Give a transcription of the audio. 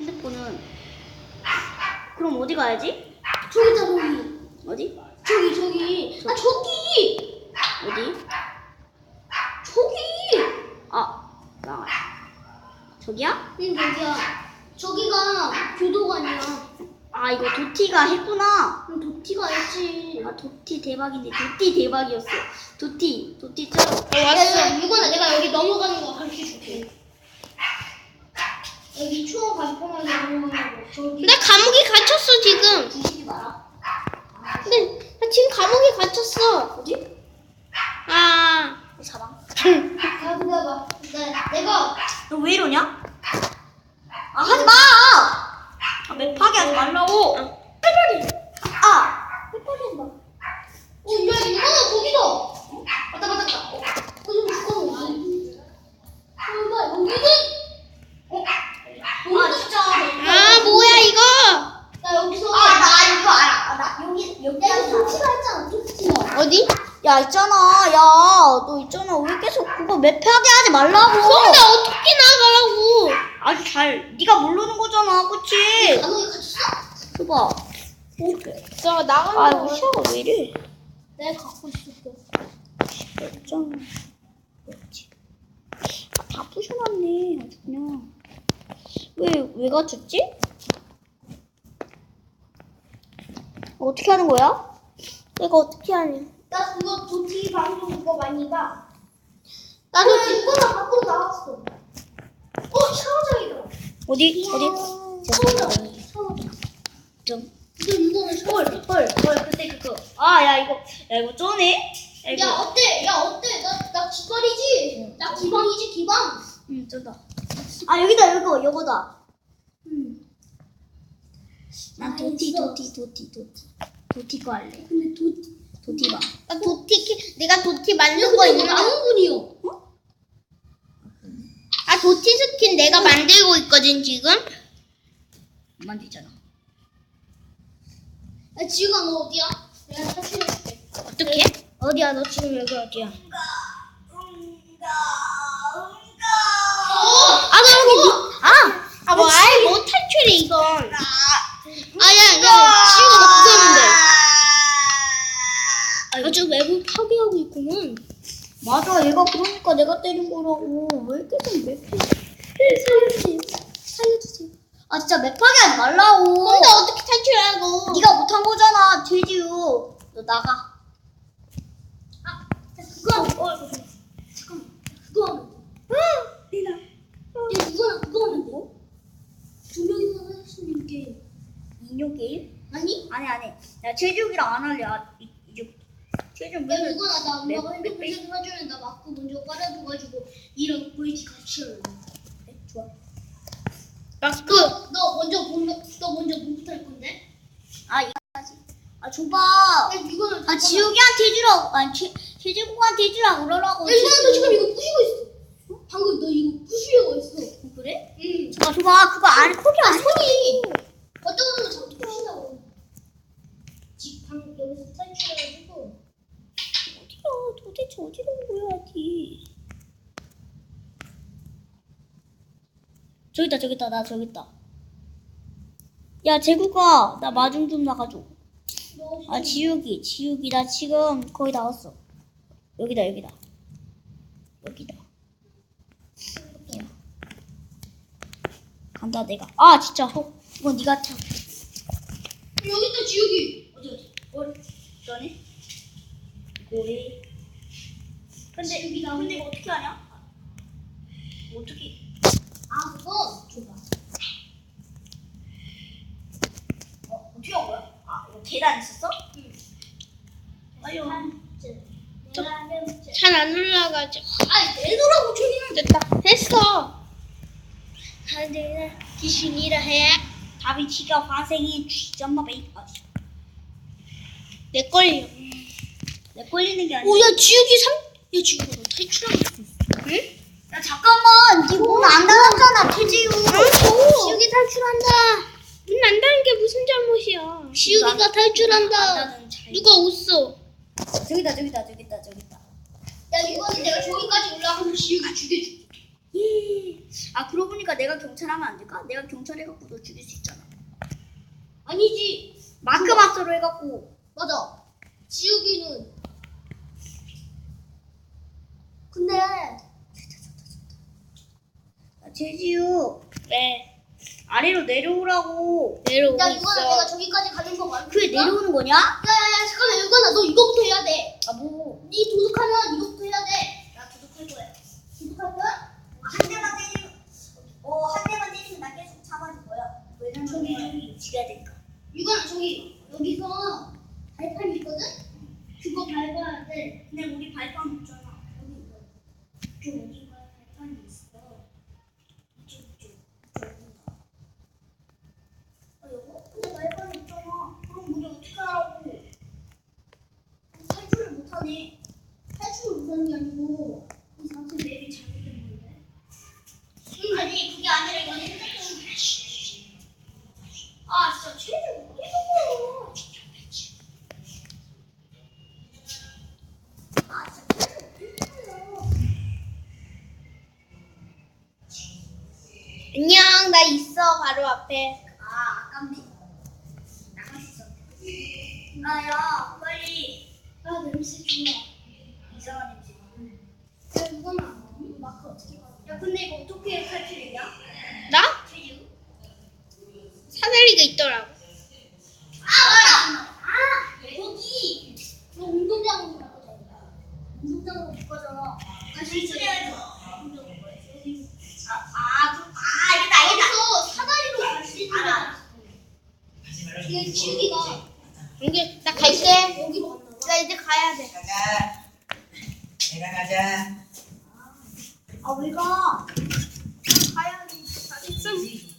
핸드폰은 그럼 어디 가야지? 저기 있다 저기 어디? 저기 저기 아 저기 어디? 저기 아, 나 저기야? 응 여기야 저기가 교도관이야 아 이거 도티가 했구나. 응 도티가 알지 아 도티 대박인데 도티 대박이었어. 도티 도티 쩔. 어, 왔어 유건아 내가 여기 넘어가는 거 가르쳐줄게 여기 추억 가지고만 넘어가는 거 저기 나 감옥에 갇혔어 지금. 근데 나 지금 감옥에 갇혔어. 어디? 아. 사방. 아 근데 봐 나, 내가 너 왜 이러냐? 아 하지 마. 아, 맵 파괴하지 말라고. 아. 헷갈린다 어 야, 유건아 거기다 맞다 맞다. 어, 어좀 죽었네 설마 여기는 어? 아 진짜. 아 뭐야 이거? 나 여기서 아나 이거 알아. 아, 나 여기 여기 야 이거 알아. 도티가 했잖아 도티가 어디? 야 있잖아. 야 너 있잖아. 왜 계속 그거 맵 파괴하지 말라고. 그럼 나 어떻게 나가라고? 아주 잘 네가 모르는 거잖아. 그치? 감옥에 갇혔어? 봐봐 저 나가는 아 거. 시야가 왜 이래? 내가 갖고 있을게. 없잖아 그렇지. 아, 다 부셔놨네 아주 그냥. 왜왜 갇혔지? 어떻게 하는 거야? 내가 어떻게 하냐 나 그거 도티 방송 그거 많이 봐 나도 나 이거 나 밖으로 나왔어. 어 샤워장이다. 어디 어디? 샤워장. 샤워장. 좀. 너 이거는 샤워장 헐, 헐, 그때 그거. 아, 야, 이거, 야, 이거 쩌네? 야, 이거. 야 어때? 야 어때? 나, 나 기발이지? 나 기방이지 기방 응, 쩐다. 아, 여기다, 이거, 이거다. 응. 난 도티, 도티, 도티, 도티. 도티 거 할래. 근데 도티 도티 봐. 나 도티 키- 내가 도티 야 만든 거 이거 있나? 나무분이요 아 도티 스킨 내가 만들고 있거든 지금. 안 만들잖아. 야 지우가 너 어디야? 내가 탈출해줄게 어떻게? 어디야, 너 지금 여기 어디야? 아 여기 아! 아 뭐 아예 못 탈출해 이건. 아야 야 지우가 너 그거 하는데. 아저 맵을 있구만. 맞아, 얘가 그러니까 내가 때린 거라고. 왜 계속 맵 살려주세요 살려주세요 아, 진짜 맵 파괴하지 말라고. 근데 어떻게 탈출하고? 네가 못한 거잖아, 돼지유. 너 나가. 아 그거 어 이거 좀- 잠깐만 그거 하면 돼 리나 야 이거랑 그거 하면 돼두 명이서 할수 있는 게임 인형 게임? 아니? 아니, 아니. 야, 최주기랑 안 할래. 아. 야 맨날. 엄마가 핸드폰 나 먼저 깔아줘가지고 같이 할래 네, 좋아. 마스크. 너 먼저 본너 먼저 뭐부터 할 건데? 아, 이거까지. 아, 줘봐. 야 이거는 아, 지우기한테 해주라고. 아니, 최, 최주국한테 해주라고 그러라고. 야 이거는 너 지금 이거 부시고 있어 어? 방금 너 이거 부시려고 했어 그래? 응 줘봐, 줘봐. 그거 안, 포기 아 안 해. 손이 어떤 거는 자꾸 부신다고 집방 여기서 탈출해가지고 어디야? 도대체 어디로 보여야지. 저기 있다, 저기 있다. 나 저기 있다. 야, 재국아. 나 마중 좀 나가줘. 너 아, 지우기. 지우기. 나 지금 거의 나왔어. 여기다, 여기다. 여기다. 야. 간다, 내가. 아, 진짜. 어, 이건 네가 참. 여기 있다 지우기 어디 어디 어디 너네 고래 근데 지우기다. 근데 이거 어떻게 하냐 어떻게 아 그거 줘봐 어 어떻게 한 거야 아 이거 계단 있었어 아유 잘안 올라가죠. 아니 내놓으라고 저기는 됐다. 됐어. 하늘은 귀신이라 해. 다비치가 환생이 쥐점마 베이 아, 내 걸려. 내 걸리는 게 아니야 오 야 지우기 삼. 야 지우가 너 탈출하고 있어. 응? 야 잠깐만 니문안 닫았잖아 태지유 지우기 탈출한다. 문 안 닫는 게 무슨 잘못이야? 지우기가 안 탈출한다. 누가 웃어? 저기다 저기다 저기다 저기다 야 이거는 내가 저기까지 올라가서 지우기 죽여줄게 예. 아 그러고 보니까 내가 경찰하면 안 될까? 내가 경찰 해갖고 너 죽일 수 있잖아. 아니지. 마크 마스로 해갖고 맞아. 지우기는. 근데 아, 재지우 네 아래로 내려오라고 내려오고 야 이거는 내가 있어. 저기까지 가는 거 말고. 그게 내려오는 거냐? 야야야 잠깐만 이거나 너 이거부터 해야 돼. 아 뭐 네 도둑하면 이거부터 해야 돼. 나 도둑할 거야. 도둑할 거야? 한 대만 때리면 어 한 대만 때리면 나 계속 잡아줄 거야. 왜냐면 저기 저기 죽여야 되니까. 이거는 저기 여기서 발판 있거든. 그거 밟아야 돼. 근데 우리 발판 없잖아. 여기. 저 어디가 발판이 있어? 이쪽 이쪽 이쪽. 아 여보? 근데 발판이 없잖아. 그럼 우리 어떻게 하라고? 탈출을 못하네. 탈출을 못하는 게 아니고 이 상태 맵이 잘못된 건데. 아니 그게 아니라 이거 핸드폰. 아 진짜 최대 어디서 아 진짜 핸드폰. 나 있어, 바로 앞에. 아 아깝네. 나갈 수 있었네. 아야 빨리. 아 냄새 좋아. 이상한 냄새. 야안 돼. 마크 어떻게 가? 야 근데 이거 어떻게 탈출했냐? 나? 최유? 사다리가 있더라고. 아! 여기 너 운동장으로 갈 거잖아. 운동장으로 갈 거잖아. 다시 소리하죠. 아, 아, 그- 아, 알겠다, 알겠다. 여기서 사다리로 갈 수 있는 알아. 거야. 지우기가 이게 나 갈게. 여기로 간다. 나 이제 가야 돼. 가자. 내가 가자. 아, 왜 가? 가야지. 상아, 내